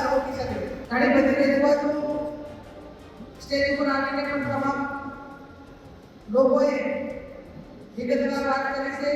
ઘણી બધી રજૂઆતો સ્ટેજ ઉપર આવીને પણ તમામ લોકોએ વિગતવાર વાત કરી છે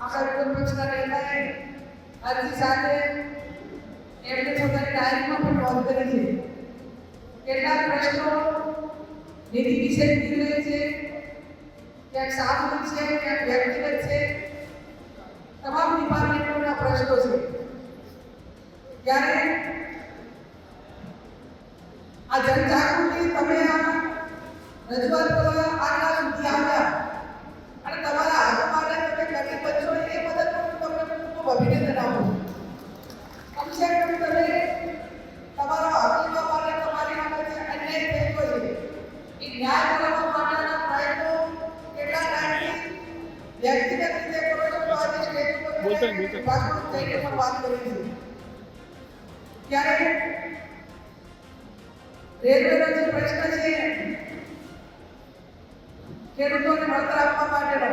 આપણા વિરોધ પક્ષના નેતાએ અરજી સાથે એમને પોતાની ડાયરીમાં પણ નોંધ કરી છે કેટલાક પ્રશ્નો નીતિ વિશે નીકળે છે ક્યાંક સામૂહિક છે ક્યાંક વ્યક્તિગત છે તમામ ડિપાર્ટમેન્ટોના પ્રશ્નો છે ત્યારે આ જનજાગૃતિ તમે આ રજૂઆત કરવા આટલા સુધી આવ્યા. અને તમારા હાથમાં તમે કટિબદ્ધ છો એ બદલ પણ તમને ખૂબ અભિનંદન આપું છું. કમસે કમ તમે તમારો હકીકત માટે તમારી માટે જે અન્યાય થયો છે એ ન્યાય કરવા માટેના પ્રયત્નો કેટલા ટાઈમથી વ્યક્તિગત રીતે કરો છો તો આજે સ્ટેજ પર વાત કરી છે. ત્યારે રેલવેનો જે પ્રશ્ન છે ખેડૂતોને વળતર આપવા માટેનો,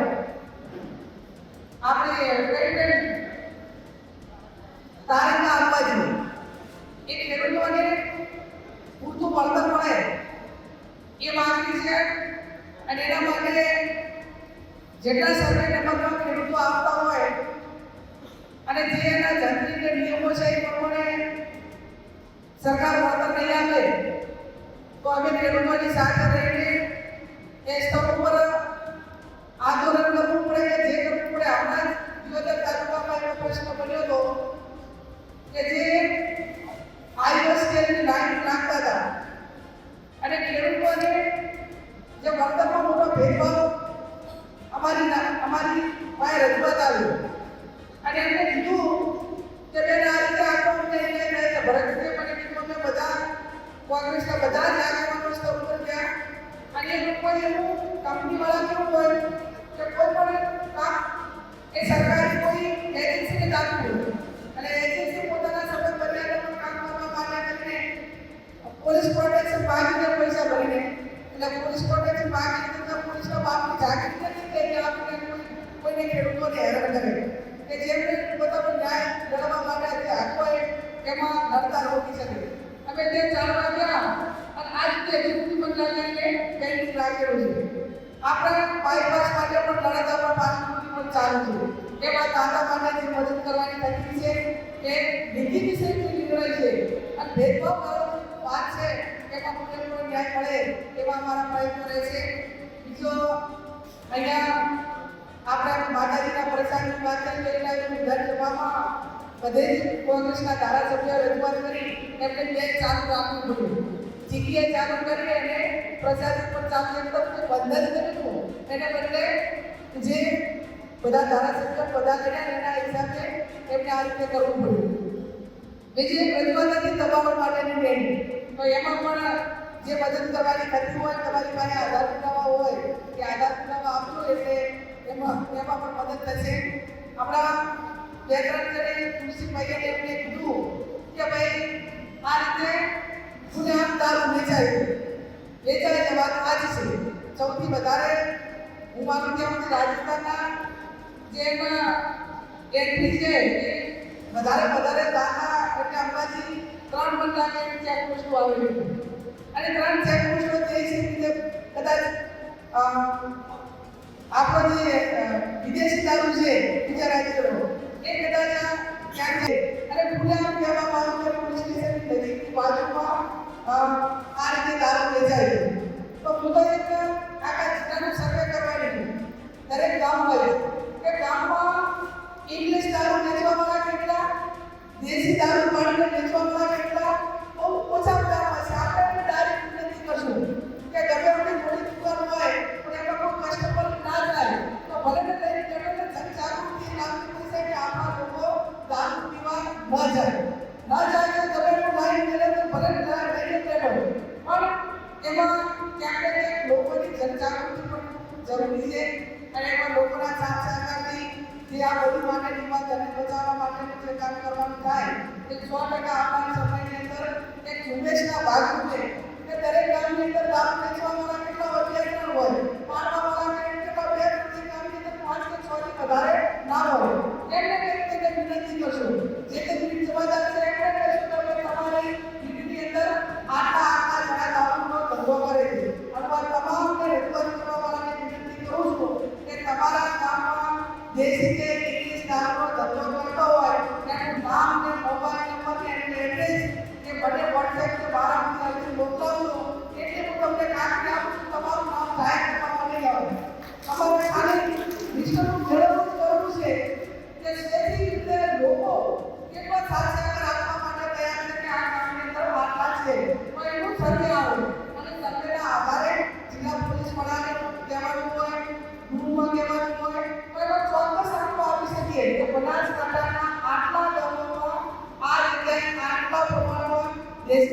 આપણે કઈ કઈ તારીખના આપવા જોઈએ એ ખેડૂતોને પૂરતું વળતર મળે એ માગણી છે અને એના માટે જેટલા સર્વે નંબરમાં ખેડૂતો આવતા હોય અને જે એના જંત્રી નિયમો છે એ પ્રમાણે સરકાર વળતર નહીં આપે તો અમે ખેડૂતોની સાથે રહીને એ સ્તંભ ઉપર આંદોલન કરવું પડે કે જે કરવું પડે. હમણાં જ દિયોદર તાલુકામાં એવો પ્રશ્ન બન્યો હતો કે જે આઈઓએસ સ્કેલની લાઈન નાખતા હતા અને ખેડૂતોને જે વળતરમાં મોટો ભેદભાવ અમારી અમારી પાસે રજૂઆત આવી. અને એમને કીધું કે બેન આ રીતે આટલો અમને અન્યાય થાય છે ભરતભાઈએ મને કીધું અમે બધા કોંગ્રેસના બધા જ આગેવાનો સ્તર ઉપર ગયા અને એ લોકોએ એવું કંપનીવાળા કેવું હોય કે કોઈ પણ કામ એ સરકારી કોઈ એજન્સીને હોય. અને એજન્સી પોતાના સમય મર્યાદામાં કામ કરવા માટે કરીને પોલીસ પ્રોટેક્શન માગીને પૈસા ભરીને એટલે પોલીસ પ્રોટેક્શન માગીને તો પોલીસના બાપની જાગીર નથી કે આપીને કોઈને ખેડૂતોને હેરાન કરે. કે જેમને પોતાનો ન્યાય મેળવવા માટે આજે હક હોય એમાં લડતા રોકી શકે. અમે તે ચાલવા ગયા અને આ રીતે એક્ઝિક્યુટિવ મંડળને પેન્ડિંગ રાખેલું છે આપણે બાયપાસ માટે પણ લડત આપણા પાછળ પણ ચાલુ છે. એમાં દાદા માટે મદદ કરવાની તકલીફ છે એ નીતિ વિષય નિર્ણય છે, અને ભેદભાવ વાળો વાત છે, એમાં પૂરેપૂરો ન્યાય મળે એવા અમારા રહે છે. બીજો, અહીંયા આપણે માતાજીના પ્રસાદની વાત કરી રહેલા ઘર બધે જ કોંગ્રેસના ધારાસભ્યો રજૂઆત કરી, એમને બે ચાલુ રાખવું પડ્યું. જીટીએ ચાલુ કરી અને પ્રસાદ ઉપર ચાલુ એકદમ બંધ જ કર્યું એને બદલે જે બધા ધારાસભ્ય બધા કર્યા એના હિસાબે એમને આ રીતે કરવું પડ્યું. બીજી રજૂઆત હતી માટેની બેન, તો એમાં પણ જે મદદ તમારી થતી હોય, તમારી પાસે આધાર પુરાવા હોય કે આધાર પુરાવા આપજો, એટલે એમાં એમાં પણ મદદ થશે. આપણા બે ત્રણ જણે તુલસીભાઈએ એમને કીધું કે ભાઈ, આ રીતે ખુલ્લેઆમ દારૂ વેચાય છે. વેચાય છે વાત આ જ છે સૌથી વધારે હું માનું ત્યાં રાજસ્થાનના જે એન્ટ્રી છે વધારે વધારે દાખલા એટલે અંબાજી ત્રણ મહિના કે ચેક પોસ્ટો આવેલી. અને ત્રણ ચેકપોસ્ટો તે છે કે કદાચ આપણો જે વિદેશી દારૂ છે, બીજા રાજ્યો એ કદાચ ક્યાંક ન જાય તો ગમે એટલું લાઈન મેળવે તો ભલે ને લઈને બેઠો પણ એમાં ક્યાંક ને ક્યાંક લોકોની જનજાગૃતિ પણ જરૂરી છે અને એમાં લોકોના સાથ સહકારથી જે આ બધું માટેની વાત અને બચાવવા માટેનું જે કામ કરવાનું થાય, એ સો ટકા આવનારા સમયની અંદર એક ઝુંબેશના ભાગરૂપે કે desde que estamos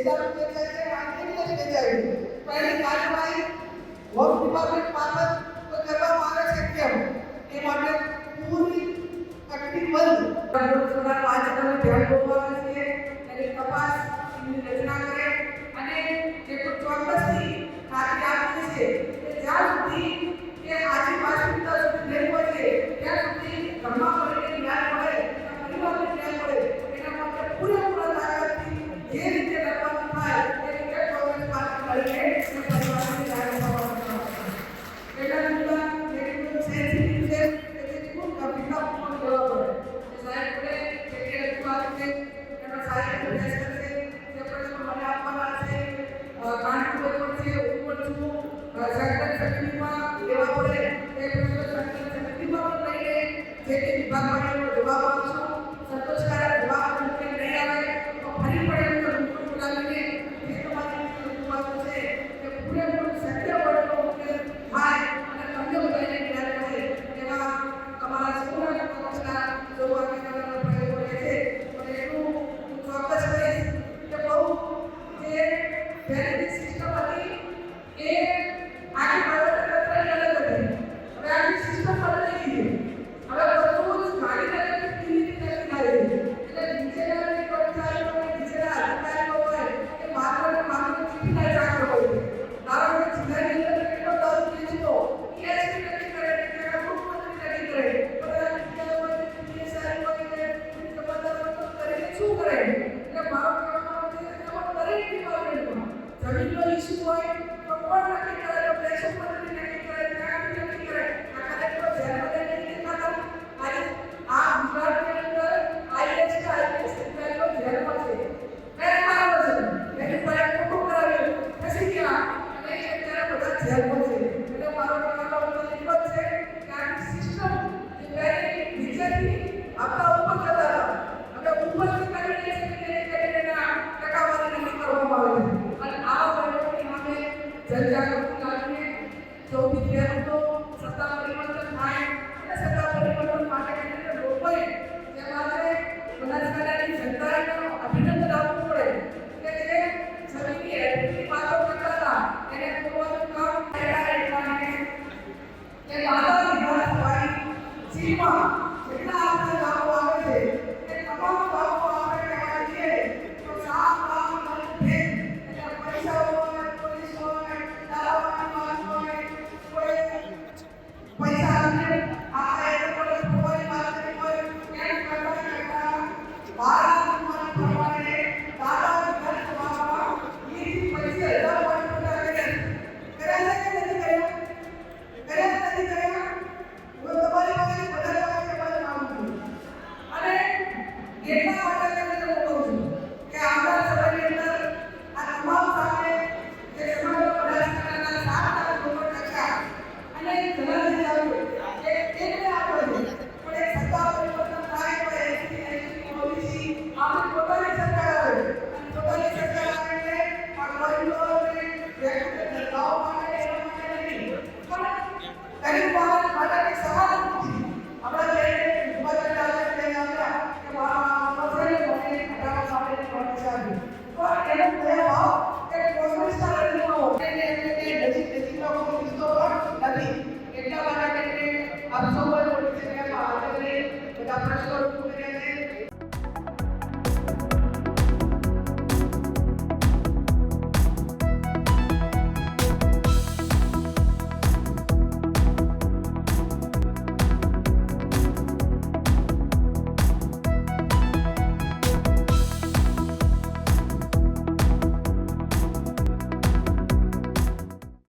बेचाळीस आणखी बेचाळीस પણ કાર્યવાહી હોમ ડિપાર્ટમેન્ટ મારફત કરવામાં આવે છે કેમ તે માટે પૂરી તકલીફ બંધ પ્રયોગશાળા વાંચવાનું ધ્યાન દોરવાનું છે અને તપાસની રચના আমরা সাইড શું કરે? એટલે મારો કહેવાનો છે કે દરેક ડિપાર્ટમેન્ટમાં જમીનનો ઇશ્યુ હોય, તો પણ નક્કી सत्ता परिवर्तन થાય અને સત્તા પરિવર્તન માટે કરીને લોકોએ જે માત્ર બનાસકાંઠાની જનતાએ અભિનંદન આપવું પડે કે જે સમિતિએ એટલી વાતો કરતા હતા એને પૂર્વનું કામ કર્યા એટલાને કે માતા વિધાનસભાની સીમા